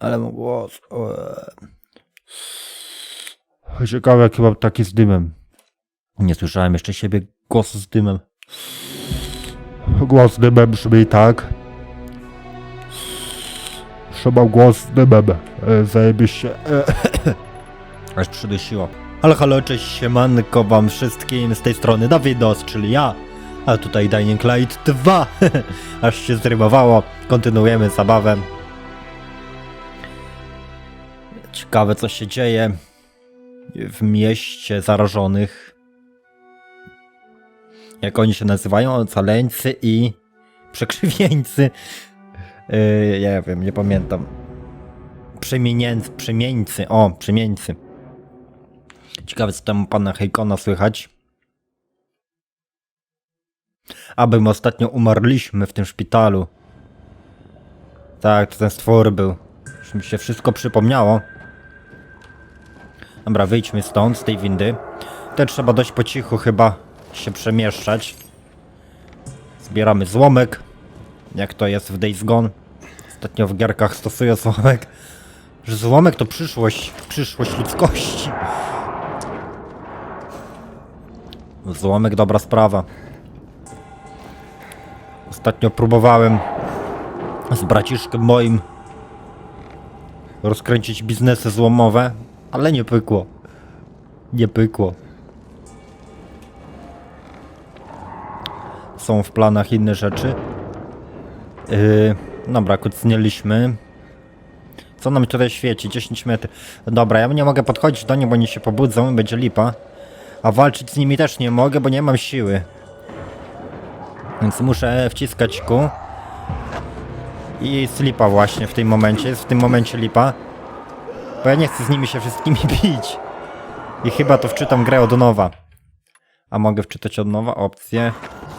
Ale mu głos. Ciekawe, jaki mam taki z dymem. Nie słyszałem jeszcze siebie głosu z dymem. Głos z dymem brzmi tak. Trzymam głos z dymem. E, zajebiście. E, Aż przydusiło. Ale halo, cześć, siemanko wam wszystkim z tej strony Dawidos, czyli ja. A tutaj Dying Light 2. Aż się zrymowało. Kontynuujemy zabawę. Ciekawe co się dzieje w mieście zarażonych. Jak oni się nazywają? Ocaleńcy i przekrzywieńcy. Yy, ja wiem, nie pamiętam. Przemienięcy, przemieńcy, o, przemieńcy. Ciekawe, co tam pana Hejkona słychać. Aby my ostatnio umarliśmy w tym szpitalu. Tak, to ten stwór był. Już mi się wszystko przypomniało. Dobra, wyjdźmy stąd, z tej windy. Te trzeba dość po cichu chyba się przemieszczać. Zbieramy złomek. Jak to jest w Days Gone. Ostatnio w gierkach stosuję złomek. Że złomek to przyszłość, przyszłość ludzkości. Złomek dobra sprawa. Ostatnio próbowałem z braciszkiem moim rozkręcić biznesy złomowe, ale nie pykło. Nie pykło. Są w planach inne rzeczy. Yy, dobra, kucnęliśmy. Co nam tutaj świeci? 10 metrów. Dobra, ja nie mogę podchodzić do nich, bo oni się pobudzą i będzie lipa. A walczyć z nimi też nie mogę, bo nie mam siły. Więc muszę wciskać ku. I jest lipa właśnie w tym momencie. Jest w tym momencie lipa. Bo ja nie chcę z nimi się wszystkimi bić. I chyba to wczytam grę od nowa. A mogę wczytać od nowa opcję?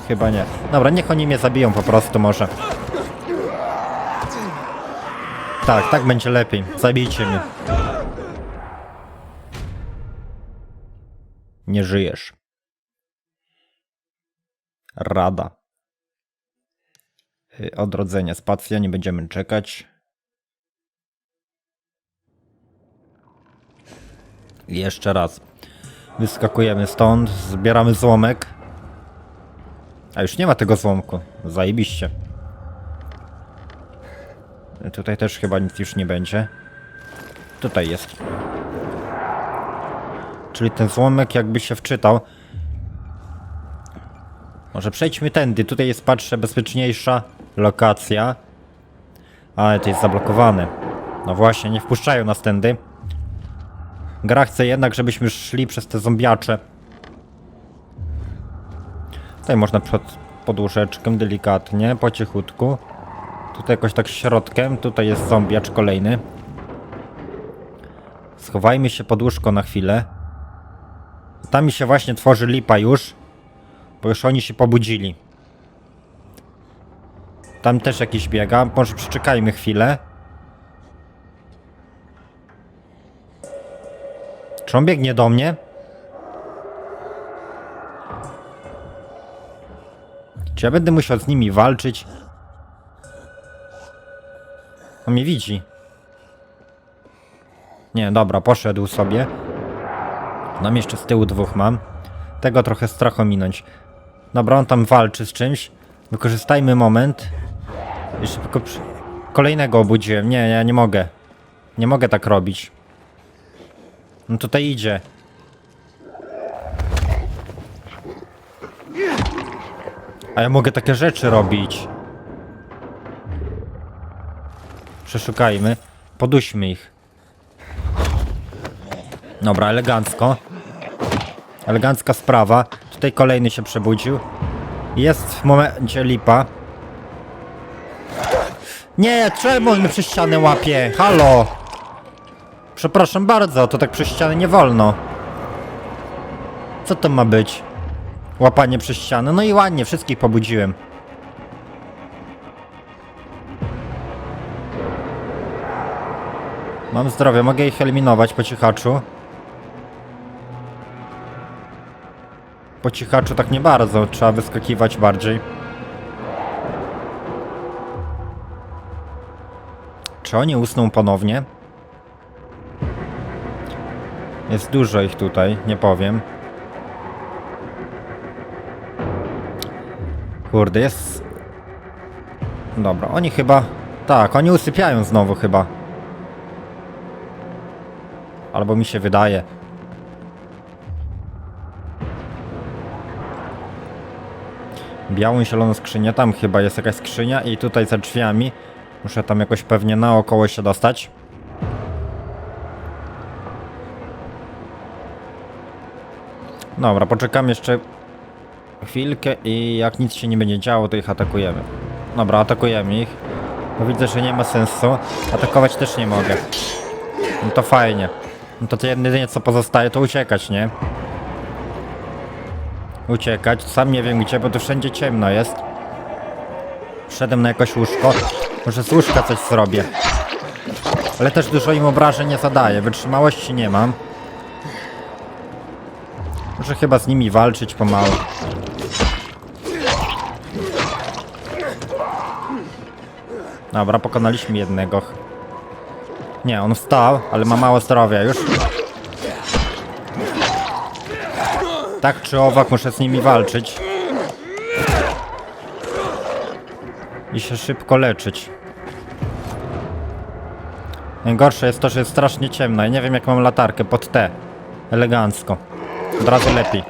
Chyba nie. Dobra, niech oni mnie zabiją po prostu może. Tak, tak będzie lepiej. Zabijcie mnie. Nie żyjesz. Rada. Y, Odrodzenie. Spacja, nie będziemy czekać. Jeszcze raz. Wyskakujemy stąd, zbieramy złomek. A już nie ma tego złomku. Zajebiście. Tutaj też chyba nic już nie będzie. Tutaj jest. Czyli ten złomek jakby się wczytał. Może przejdźmy tędy. Tutaj jest, patrzę, bezpieczniejsza lokacja. Ale to jest zablokowane. No właśnie, nie wpuszczają nas tędy. Gra chce jednak, żebyśmy szli przez te zombiacze. Tutaj można przed podłużeczkiem, delikatnie, po cichutku. Tutaj jakoś tak środkiem, tutaj jest zombiacz kolejny. Schowajmy się pod łóżko na chwilę. Tam mi się właśnie tworzy lipa już. Bo już oni się pobudzili. Tam też jakiś biega. Może przeczekajmy chwilę. Czy on biegnie do mnie? Czy ja będę musiał z nimi walczyć? On mnie widzi. Nie, dobra, poszedł sobie. Nam jeszcze z tyłu dwóch mam. Tego trochę strachu minąć. Dobra, on tam walczy z czymś. Wykorzystajmy moment. I szybko przy... Kolejnego obudziłem. Nie, ja nie mogę. Nie mogę tak robić. No tutaj idzie. A ja mogę takie rzeczy robić. Przeszukajmy. Poduśmy ich. Dobra, elegancko. Elegancka sprawa. Tutaj kolejny się przebudził. Jest w momencie lipa. Nie, czemu on mnie przez ścianę łapie? Halo! Przepraszam bardzo, to tak przez ścianę nie wolno. Co to ma być? Łapanie przez ścianę? No i ładnie, wszystkich pobudziłem. Mam zdrowie, mogę ich eliminować po cichaczu. Po cichaczu tak nie bardzo, trzeba wyskakiwać bardziej. Czy oni usną ponownie? Jest dużo ich tutaj, nie powiem. Kurde, jest... Dobra, oni chyba... Tak, oni usypiają znowu chyba. Albo mi się wydaje. Białą i zieloną skrzynię, tam chyba jest jakaś skrzynia i tutaj za drzwiami. Muszę tam jakoś pewnie naokoło się dostać. Dobra, poczekam jeszcze chwilkę i jak nic się nie będzie działo, to ich atakujemy. Dobra, atakujemy ich. Bo widzę, że nie ma sensu. Atakować też nie mogę. No to fajnie. No to, jedynie co pozostaje to uciekać, nie? Uciekać. Sam nie wiem gdzie, bo tu wszędzie ciemno jest. Wszedłem na jakieś łóżko. Może z łóżka coś zrobię. Ale też dużo im obrażeń nie zadaję. Wytrzymałości nie mam. Muszę chyba z nimi walczyć pomału. Dobra, pokonaliśmy jednego. Nie, on wstał, ale ma mało zdrowia już. Tak czy owak muszę z nimi walczyć. I się szybko leczyć. Najgorsze jest to, że jest strasznie ciemno. Ja nie wiem jak mam latarkę pod T. Elegancko. Od razu lepiej.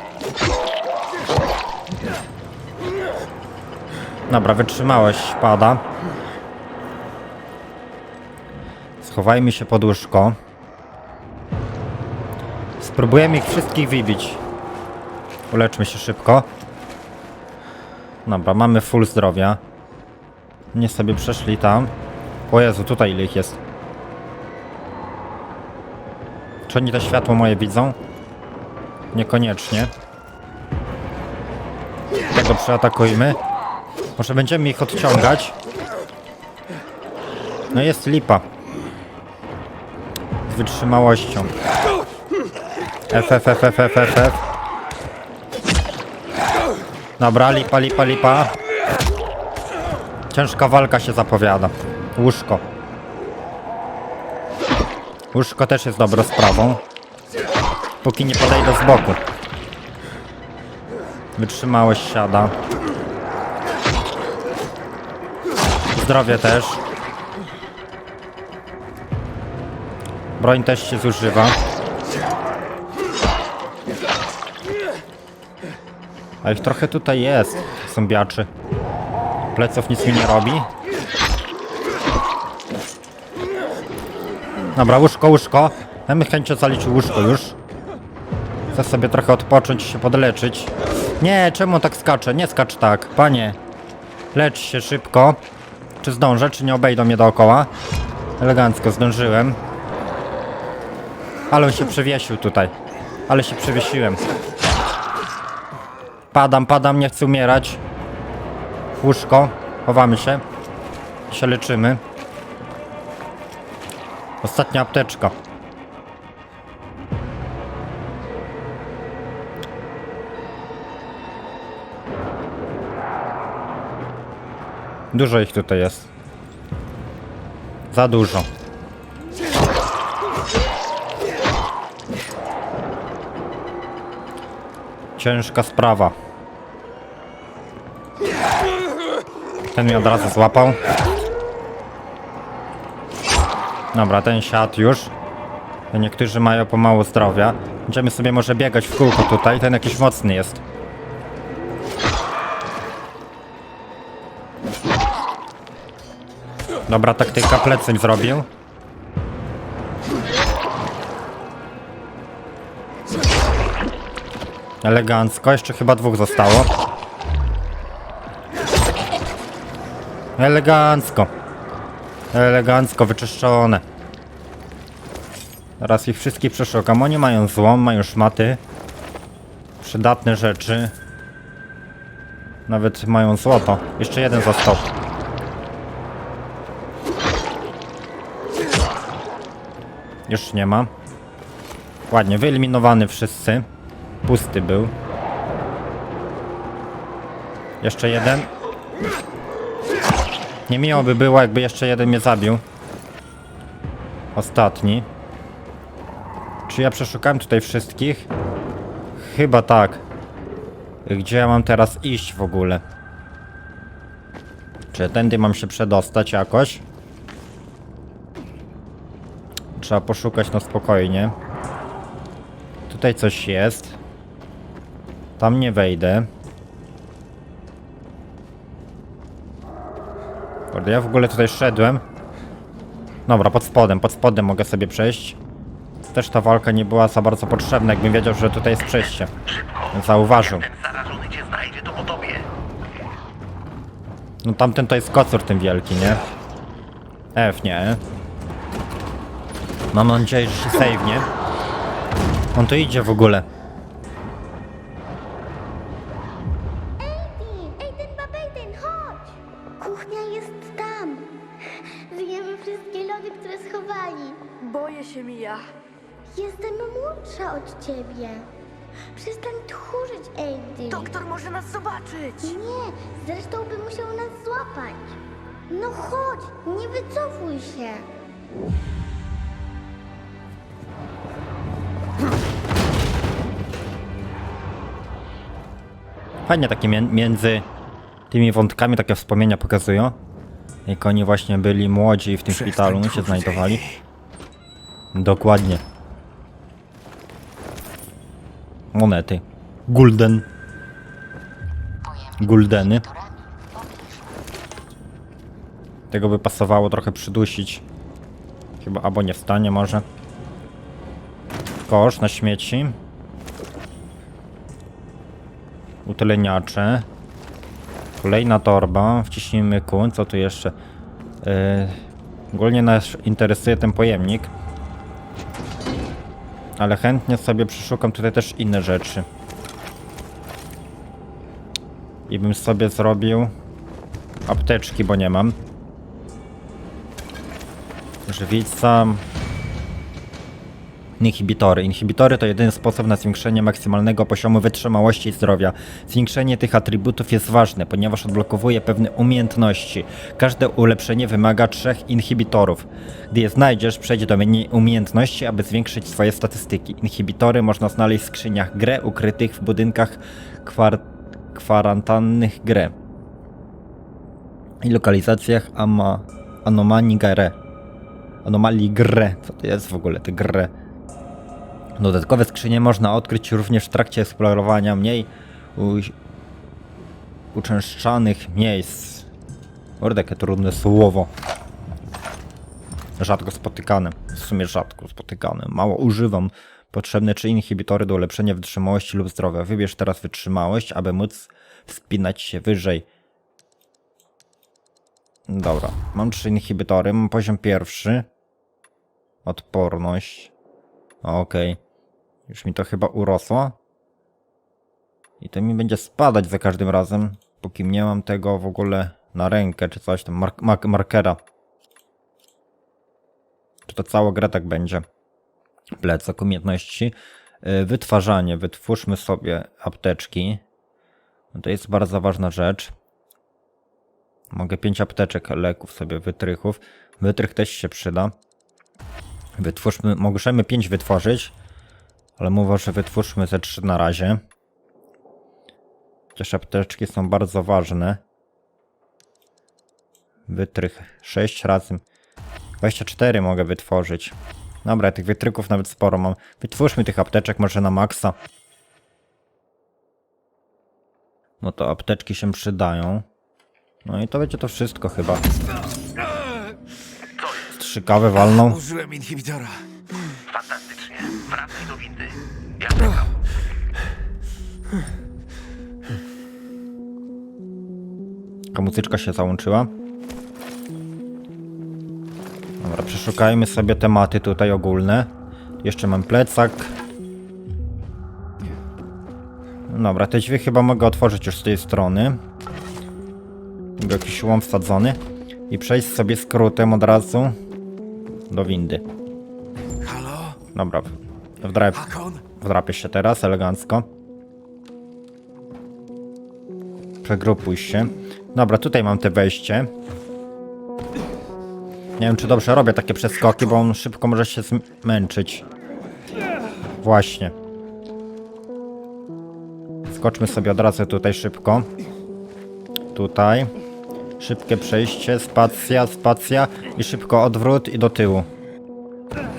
Dobra, wytrzymałeś, pada. Schowajmy się pod łóżko. Spróbujemy ich wszystkich wybić. Uleczmy się szybko. Dobra, mamy full zdrowia. Nie sobie przeszli tam. O Jezu, tutaj ile ich jest. Czy oni to światło moje widzą? Niekoniecznie. Tego przeatakujmy. Może będziemy ich odciągać. No jest lipa. Z wytrzymałością. F. Dobra, lipa, lipa, lipa. Ciężka walka się zapowiada. Łóżko. Łóżko też jest dobrą sprawą. Póki nie podejdę z boku. Wytrzymałeś siada. Zdrowie też. Broń też się zużywa. A ich trochę tutaj jest, zombiaczy. Pleców nic mi nie robi. Dobra, łóżko, łóżko. Ja bym chęcią zaliczył łóżko już. Chcę sobie trochę odpocząć i się podleczyć. Nie, czemu tak skacze? Nie skacz tak, panie. Lecz się szybko. Czy zdążę, czy nie obejdą mnie dookoła? Elegancko zdążyłem. Ale on się przewiesił tutaj. Ale się przewiesiłem. Padam, padam, nie chcę umierać. Łóżko. Chowamy się. Się leczymy. Ostatnia apteczka. Dużo ich tutaj jest. Za dużo. Ciężka sprawa. Ten mnie od razu złapał. Dobra, ten siadł już. Niektórzy mają pomału zdrowia. Będziemy sobie może biegać w kółko tutaj. Ten jakiś mocny jest. Dobra taktyka, plecy zrobił. Elegancko, jeszcze chyba dwóch zostało. Elegancko. Elegancko, wyczyszczone. Teraz ich wszystkich przeszukam. Oni mają złom, mają szmaty. Przydatne rzeczy. Nawet mają złoto. Jeszcze jeden został. Już nie ma. Ładnie, wyeliminowany wszyscy. Pusty był. Jeszcze jeden. Nie miło by było, jakby jeszcze jeden mnie zabił. Ostatni. Czy ja przeszukałem tutaj wszystkich? Chyba tak. Gdzie ja mam teraz iść w ogóle? Czy tędy mam się przedostać jakoś? Trzeba poszukać na spokojnie. Tutaj coś jest. Tam nie wejdę. Kurde, ja w ogóle tutaj szedłem. Dobra, pod spodem, pod spodem mogę sobie przejść. Też ta walka nie była za bardzo potrzebna, jakbym wiedział, że tutaj jest przejście. Zauważył. No tamten to jest kocur ten wielki, nie? F nie. Mam nadzieję, że się save'nie. On tu idzie w ogóle. Ej, ej, ten babejten, chodź! Kuchnia jest tam. Zjemy wszystkie lody, które schowali. Boję się, Mija. Jestem młodsza od ciebie. Przestań tchórzyć, Ejdy. Doktor może nas zobaczyć. Nie, zresztą by musiał nas złapać. No chodź, nie wycofuj się. Fajnie takie mię- między tymi wątkami takie wspomnienia pokazują. Jak oni właśnie byli młodzi i w tym szpitalu się znajdowali. Dokładnie. Monety. Gulden. Guldeny. Tego by pasowało trochę przydusić. Chyba, albo nie wstanie może. Kosz na śmieci. Utleniacze. Kolejna torba. Wciśnijmy kun. Co tu jeszcze? Yy, ogólnie nas interesuje ten pojemnik. Ale chętnie sobie przeszukam tutaj też inne rzeczy. I bym sobie zrobił apteczki, bo nie mam. Żywica. Inhibitory. Inhibitory to jedyny sposób na zwiększenie maksymalnego poziomu wytrzymałości i zdrowia. Zwiększenie tych atrybutów jest ważne, ponieważ odblokowuje pewne umiejętności. Każde ulepszenie wymaga trzech inhibitorów. Gdy je znajdziesz, przejdź do menu umiejętności, aby zwiększyć swoje statystyki. Inhibitory można znaleźć w skrzyniach grę ukrytych w budynkach kwar kwarantannych grę i lokalizacjach ama Anomanii Gre. Anomalii Gre. Co to jest w ogóle, te Gre? Dodatkowe skrzynie można odkryć również w trakcie eksplorowania mniej uczęszczanych miejsc. Kurde, jakie trudne słowo. Rzadko spotykane. W sumie rzadko spotykane. Mało używam. Potrzebne czy inhibitory do ulepszenia wytrzymałości lub zdrowia. Wybierz teraz wytrzymałość, aby móc wspinać się wyżej. Dobra, mam trzy inhibitory, mam poziom pierwszy. Odporność. Okej. Już mi to chyba urosło. I to mi będzie spadać za każdym razem, póki nie mam tego w ogóle na rękę, czy coś tam, mark mark markera. Czy to cała gra tak będzie? Plecak umiejętności. Yy, Wytwarzanie. Wytwórzmy sobie apteczki. No to jest bardzo ważna rzecz. Mogę 5 apteczek leków sobie, wytrychów. Wytrych też się przyda. Wytwórzmy, możemy 5 wytworzyć, ale mówię, że wytwórzmy ze 3 na razie. Chociaż apteczki są bardzo ważne. Wytrych 6 razy. 24 mogę wytworzyć. Dobra, tych wytryków nawet sporo mam. Wytwórzmy tych apteczek może na maksa. No to apteczki się przydają. No i to będzie to wszystko chyba. Strzykawy walną. Użyłem inhibitora. Ja czekam. Muzyczka się załączyła. Dobra, przeszukajmy sobie tematy tutaj ogólne. Jeszcze mam plecak. Dobra, te drzwi chyba mogę otworzyć już z tej strony. Był jakiś łom wsadzony. I przejść sobie skrótem od razu do windy. Halo? Dobra, wdrap, Hakon? Wdrapię się teraz elegancko. Przegrupuj się. Dobra, tutaj mam te wejście. Nie wiem, czy dobrze robię takie przeskoki, bo on szybko może się zmęczyć. Właśnie. Skoczmy sobie od razu tutaj szybko. Tutaj. Szybkie przejście, spacja, spacja i szybko odwrót i do tyłu.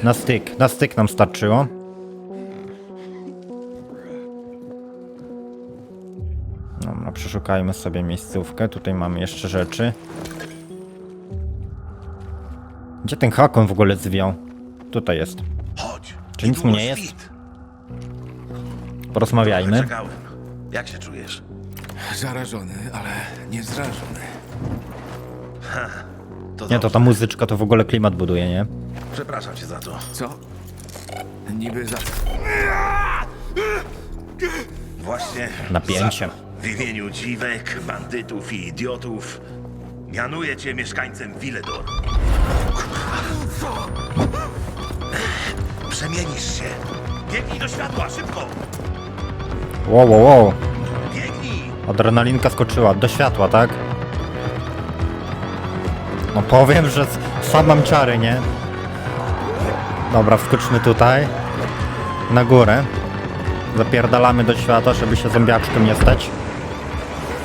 Na styk, na styk nam starczyło. Przeszukajmy sobie miejscówkę. Tutaj mamy jeszcze rzeczy. Gdzie ten hakon w ogóle zwiał? Tutaj jest. Chodź. Czy nic mu nie jest? Porozmawiajmy. Czekałem. Jak się czujesz? Zarażony, ale nie zrażony. To Nie, to dobrze. ta muzyczka to w ogóle klimat buduje, nie? Przepraszam cię za to. Co? Niby za... Właśnie. Napięcie. za- W imieniu dziwek, bandytów i idiotów mianuję cię mieszkańcem Villedor. Przemienisz się. Biegnij do światła, szybko! Wow, wow, wow. Biegnij! Adrenalinka skoczyła do światła, tak? No powiem, że s- sam mam ciary, nie? Dobra, wskoczmy tutaj. Na górę. Zapierdalamy do światła, żeby się zombiaczkiem nie stać.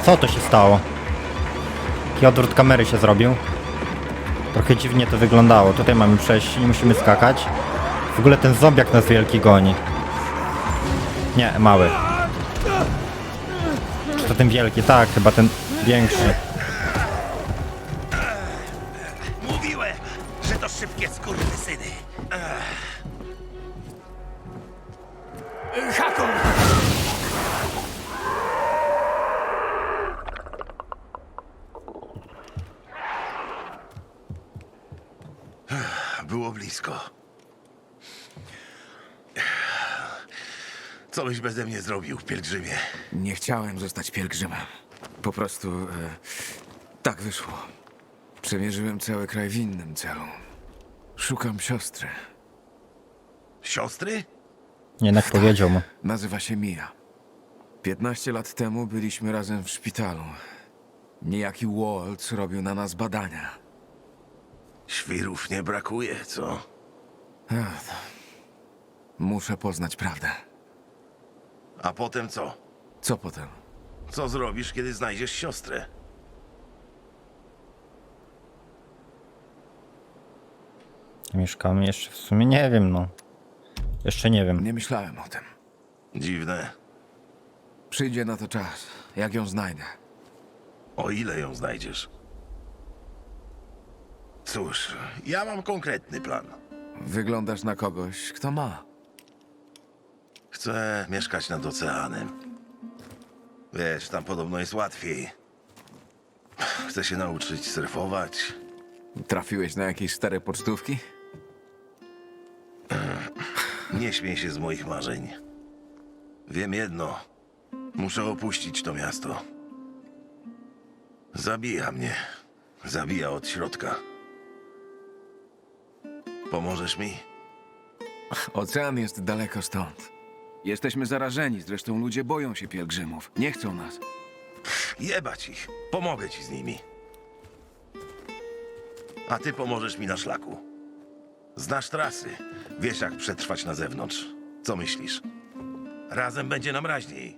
Co to się stało? Jaki odwrót kamery się zrobił? Trochę dziwnie to wyglądało. Tutaj mamy przejść, nie musimy skakać. W ogóle ten zombiak nas wielki goni. Nie, mały. Czy to ten wielki? Tak, chyba ten większy. Co byś beze mnie zrobił, pielgrzymie? Nie chciałem zostać pielgrzymem. Po prostu... E, tak wyszło. Przemierzyłem cały kraj w innym celu. Szukam siostry. Siostry? Jednak powiedział mu. Nazywa się Mia. 15 lat temu byliśmy razem w szpitalu. Niejaki Waltz robił na nas badania. Świrów nie brakuje, co? Ech, muszę poznać prawdę. A potem co? Co potem? Co zrobisz, kiedy znajdziesz siostrę? Mieszkamy jeszcze w sumie nie wiem, no. Jeszcze nie wiem. Nie myślałem o tym. Dziwne. Przyjdzie na to czas, jak ją znajdę. O ile ją znajdziesz? Cóż, ja mam konkretny plan. Wyglądasz na kogoś, kto ma. Chcę mieszkać nad oceanem. Wiesz, tam podobno jest łatwiej. Chcę się nauczyć surfować. Trafiłeś na jakieś stare pocztówki? Nie śmiej się z moich marzeń. Wiem jedno. Muszę opuścić to miasto. Zabija mnie. Zabija od środka. Pomożesz mi? Ocean jest daleko stąd. Jesteśmy zarażeni, zresztą ludzie boją się pielgrzymów. Nie chcą nas. Jebać ich. Pomogę ci z nimi. A ty pomożesz mi na szlaku. Znasz trasy. Wiesz, jak przetrwać na zewnątrz. Co myślisz? Razem będzie nam raźniej.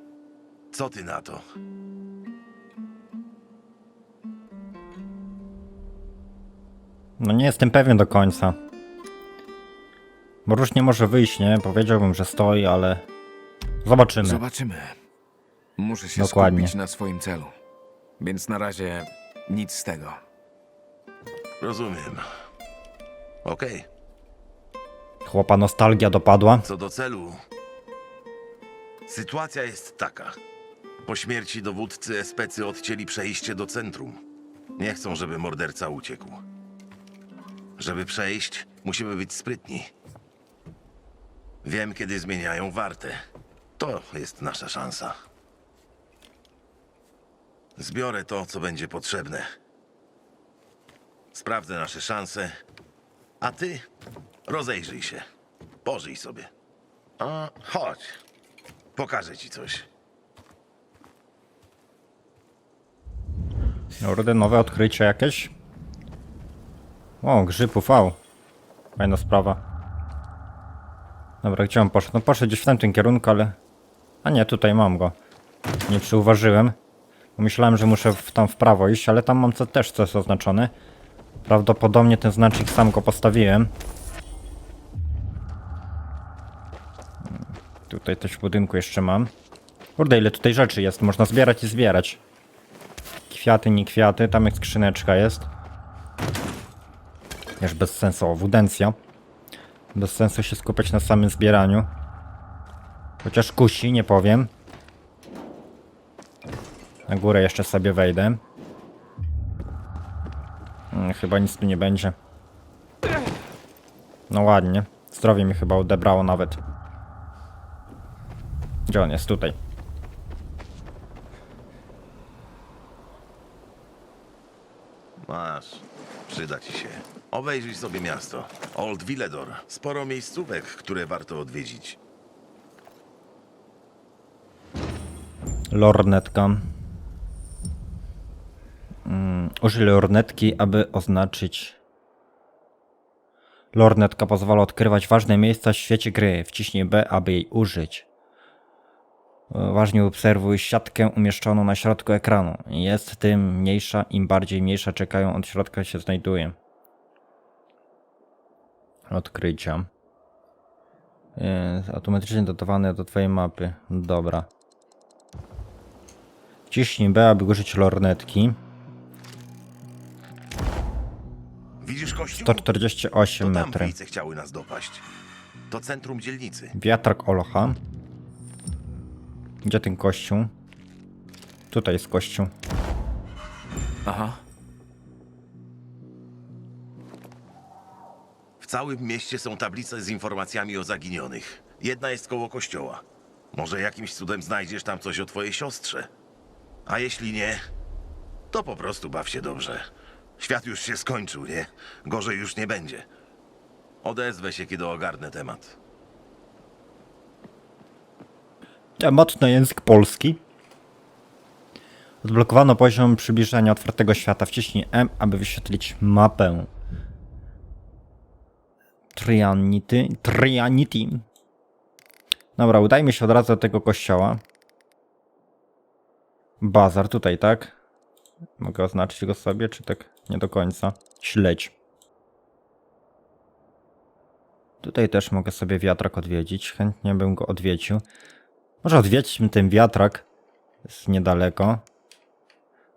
Co ty na to? No nie jestem pewien do końca. Bo różnie może wyjść, nie? Powiedziałbym, że stoi, ale... Zobaczymy. Zobaczymy. Muszę się Dokładnie. skupić na swoim celu. Więc na razie nic z tego. Rozumiem. Okej. Chłopa nostalgia dopadła. Co do celu. Sytuacja jest taka. Po śmierci dowódcy especy odcięli przejście do centrum. Nie chcą, żeby morderca uciekł. Żeby przejść, musimy być sprytni. Wiem, kiedy zmieniają wartę. To jest nasza szansa. Zbiorę to, co będzie potrzebne. Sprawdzę nasze szanse, a ty rozejrzyj się. Pożyj sobie. A, chodź. Pokażę ci coś. Kurde, nowe odkrycie jakieś? O, grzyb UV. Fajna sprawa. Dobra, gdzie on poszedł? No poszedł gdzieś w tamtym kierunku, ale... A nie, tutaj mam go. Nie przyuważyłem. Myślałem, że muszę w, tam w prawo iść, ale tam mam co, też coś oznaczone. Prawdopodobnie ten znacznik sam go postawiłem. Tutaj też w budynku jeszcze mam. Kurde, ile tutaj rzeczy jest. Można zbierać i zbierać. Kwiaty, nie kwiaty. Tam jest skrzyneczka jest. Już bez sensu. Wudencja. Bez sensu się skupiać na samym zbieraniu. Chociaż kusi, nie powiem. Na górę jeszcze sobie wejdę. Mm, Chyba nic tu nie będzie. No ładnie. Zdrowie mi chyba odebrało nawet. Gdzie on jest? Tutaj. Masz. Przyda ci się. Obejrzyj sobie miasto. Old Villedor. Sporo miejscówek, które warto odwiedzić. Lornetka. Mm, użyj lornetki, aby oznaczyć. Lornetka pozwala odkrywać ważne miejsca w świecie gry. Wciśnij B, aby jej użyć. Uważnie obserwuj siatkę umieszczoną na środku ekranu. Jest tym mniejsza, im bardziej mniejsza czekają od środka się znajduje. Odkrycia. Jest automatycznie dodawane do twojej mapy. Dobra. Wciśnij B, aby użyć lornetki. Widzisz kościół? 148 to tam metry. chciały nas dopaść. To centrum dzielnicy. Wiatrak Olocha. Gdzie ten kościół? Tutaj jest kościół. Aha. Całym mieście są tablice z informacjami o zaginionych. Jedna jest koło kościoła. Może jakimś cudem znajdziesz tam coś o twojej siostrze. A jeśli nie, to po prostu baw się dobrze. Świat już się skończył, nie? Gorzej już nie będzie. Odezwę się, kiedy ogarnę temat. Temat na język polski. Odblokowano poziom przybliżenia otwartego świata. Wciśnij M, aby wyświetlić mapę. Trianity. Trianity. Dobra, udajmy się od razu do tego kościoła. Bazar tutaj, tak? Mogę oznaczyć go sobie, czy tak nie do końca? Śledź. Tutaj też mogę sobie wiatrak odwiedzić. Chętnie bym go odwiedził. Może odwiedźmy ten wiatrak. Jest niedaleko.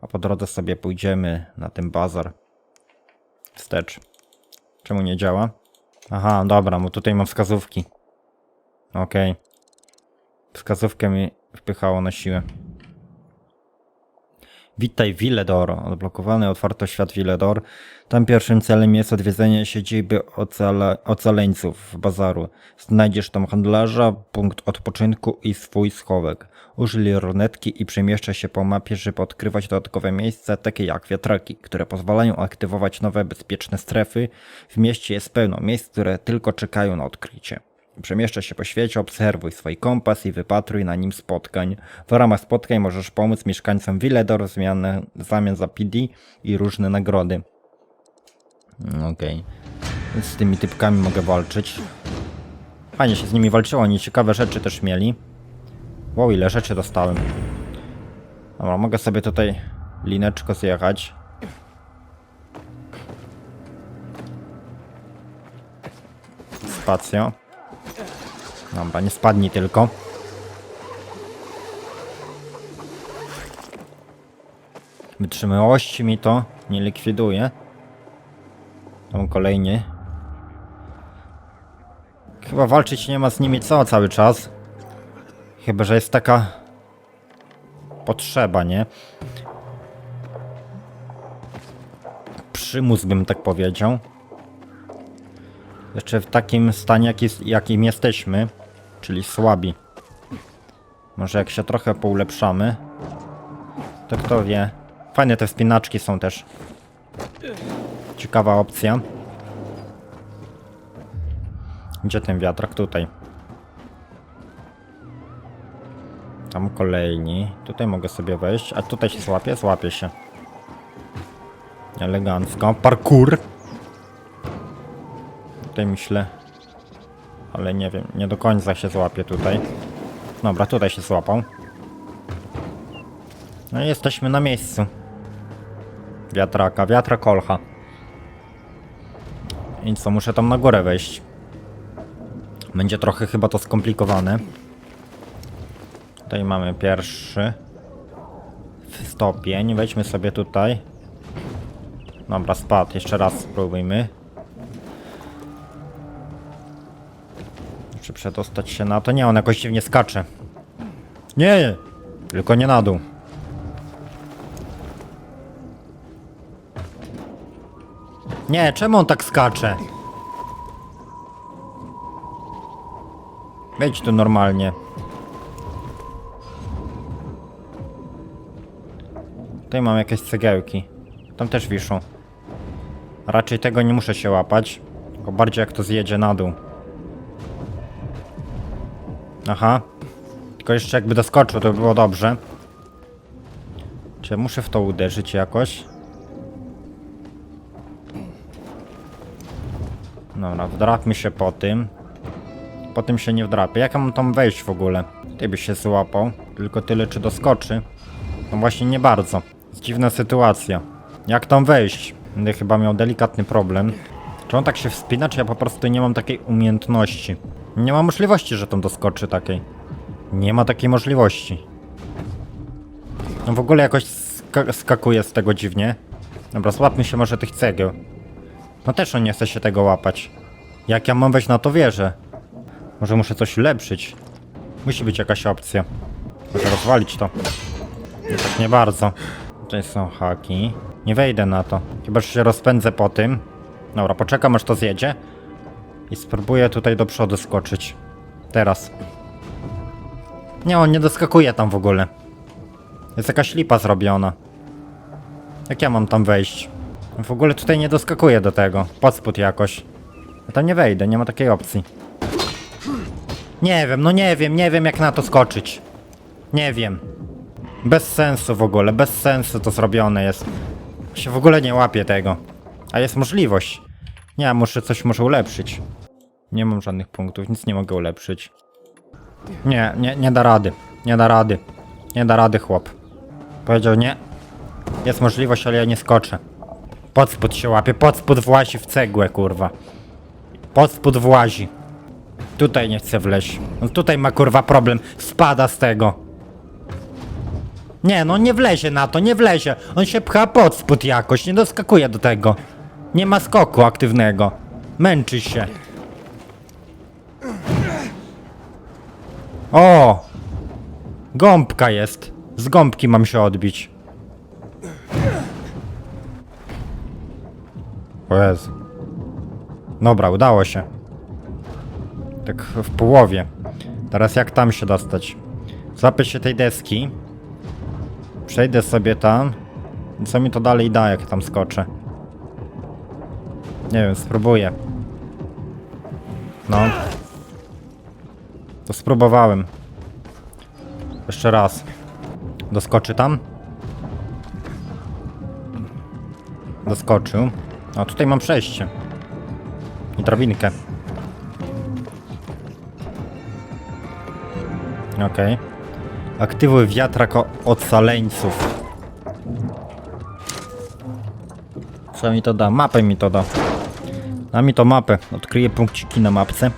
A po drodze sobie pójdziemy na ten bazar. Wstecz. Czemu nie działa? Aha, dobra, bo tutaj mam wskazówki. Okej. Wskazówkę mi wpychało na siłę. Witaj Villedor. Odblokowany otwarto świat Villedor. Tam pierwszym celem jest odwiedzenie siedziby ocale ocaleńców bazaru. Znajdziesz tam handlarza, punkt odpoczynku i swój schowek. Użyj lornetki i przemieszczaj się po mapie, żeby odkrywać dodatkowe miejsca, takie jak wiatraki, które pozwalają aktywować nowe bezpieczne strefy. W mieście jest pełno miejsc, które tylko czekają na odkrycie. Przemieszczaj się po świecie, obserwuj swój kompas i wypatruj na nim spotkań. W ramach spotkań możesz pomóc mieszkańcom Villedor w zamian za PD i różne nagrody. Mm, Okej. Z tymi typkami mogę walczyć. Fajnie się z nimi walczyło, oni ciekawe rzeczy też mieli. Wow, ile rzeczy dostałem. Dobra, mogę sobie tutaj lineczko zjechać. Spacja. Dobra, nie spadnij tylko. Wytrzymałości mi to nie likwiduje. Tam kolejny. Chyba walczyć nie ma z nimi co cały czas. Chyba, że jest taka potrzeba, nie? Przymus bym tak powiedział. Jeszcze w takim stanie, jak jest, jakim jesteśmy, czyli słabi. Może jak się trochę poulepszamy, to kto wie. Fajne te wspinaczki są też. Ciekawa opcja. Gdzie ten wiatrak? Tutaj. Tam kolejni. Tutaj mogę sobie wejść. A tutaj się złapie? Złapie się. Elegancko. Parkour. Tutaj myślę. Ale nie wiem, nie do końca się złapie tutaj. Dobra, tutaj się złapał. No i jesteśmy na miejscu. Wiatraka, wiatra kolcha. I co, muszę tam na górę wejść. Będzie trochę chyba to skomplikowane. Tutaj mamy pierwszy stopień. Wejdźmy sobie tutaj. Dobra, spadł. Jeszcze raz spróbujmy. Czy przedostać się na to? Nie, on jakoś dziwnie skacze. Nie! Tylko nie na dół. Nie, czemu on tak skacze? Wejdź tu normalnie. Tutaj mam jakieś cegiełki. Tam też wiszą. Raczej tego nie muszę się łapać. Tylko bardziej jak to zjedzie na dół. Aha. Tylko jeszcze jakby doskoczył, to by było dobrze. Czy ja muszę w to uderzyć jakoś? Dobra, wdrapmy się po tym. Po tym się nie wdrapię. Jak ja mam tam wejść w ogóle? Ty by się złapał. Tylko tyle, czy doskoczy. No właśnie nie bardzo. Dziwna sytuacja. Jak tam wejść? Będę chyba miał delikatny problem. Czy on tak się wspina, czy ja po prostu nie mam takiej umiejętności? Nie ma możliwości, że tam doskoczy takiej. Nie ma takiej możliwości. No w ogóle jakoś ska skakuje z tego dziwnie. Dobra, złapmy się może tych cegieł. No też on nie chce się tego łapać. Jak ja mam wejść na to wieżę? Może muszę coś ulepszyć? Musi być jakaś opcja. Muszę rozwalić to. Tak nie bardzo. Tutaj są haki. Nie wejdę na to. Chyba, że się rozpędzę po tym. Dobra, poczekam aż to zjedzie. I spróbuję tutaj do przodu skoczyć. Teraz. Nie, on nie doskakuje tam w ogóle. Jest jakaś lipa zrobiona. Jak ja mam tam wejść? W ogóle tutaj nie doskakuję do tego. Pod spód jakoś. Ja tam nie wejdę, nie ma takiej opcji. Nie wiem, no nie wiem, nie wiem jak na to skoczyć. Nie wiem. Bez sensu w ogóle, bez sensu to zrobione jest. Się w ogóle nie łapię tego. A jest możliwość. Nie, muszę coś może ulepszyć. Nie mam żadnych punktów, nic nie mogę ulepszyć. Nie, nie, nie da rady. Nie da rady. Nie da rady chłop. Powiedział nie. Jest możliwość, ale ja nie skoczę. Pod spód się łapie, pod spód włazi w cegłę, kurwa. Pod spód włazi. Tutaj nie chce wleźć. Tutaj ma kurwa problem. Spada z tego. Nie, no nie wlezie na to, nie wlezie. On się pcha pod spód jakoś, nie doskakuje do tego. Nie ma skoku aktywnego. Męczy się. O! Gąbka jest. Z gąbki mam się odbić. O Jezu. Dobra, udało się. Tak w połowie. Teraz jak tam się dostać? Złapię się tej deski. Przejdę sobie tam. Co mi to dalej da, jak tam skoczę? Nie wiem, spróbuję. No. To spróbowałem. Jeszcze raz. Doskoczy tam? Doskoczył. A tutaj mam przejście. I drabinkę. Okej. Aktywuj wiatrak ocaleńców. Co mi to da? Mapę mi to da. Da mi to mapę. Odkryję punkciki na mapce.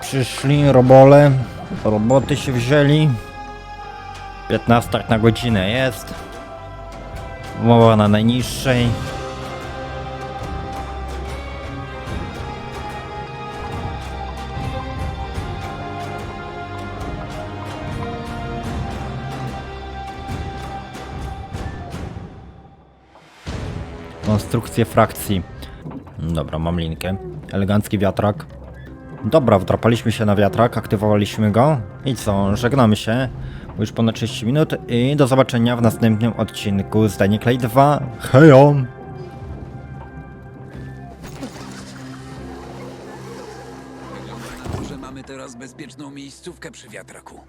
Przyszli robole. Roboty się wzięli. 15 na godzinę jest. Umowa na najniższej. Konstrukcję frakcji. Dobra, mam linkę. Elegancki wiatrak. Dobra, wdrapaliśmy się na wiatrak, aktywowaliśmy go. I co, żegnamy się. Już ponad 30 minut i do zobaczenia w następnym odcinku z Dying Light 2. Hejo! Że mamy teraz bezpieczną miejscówkę przy wiatraku.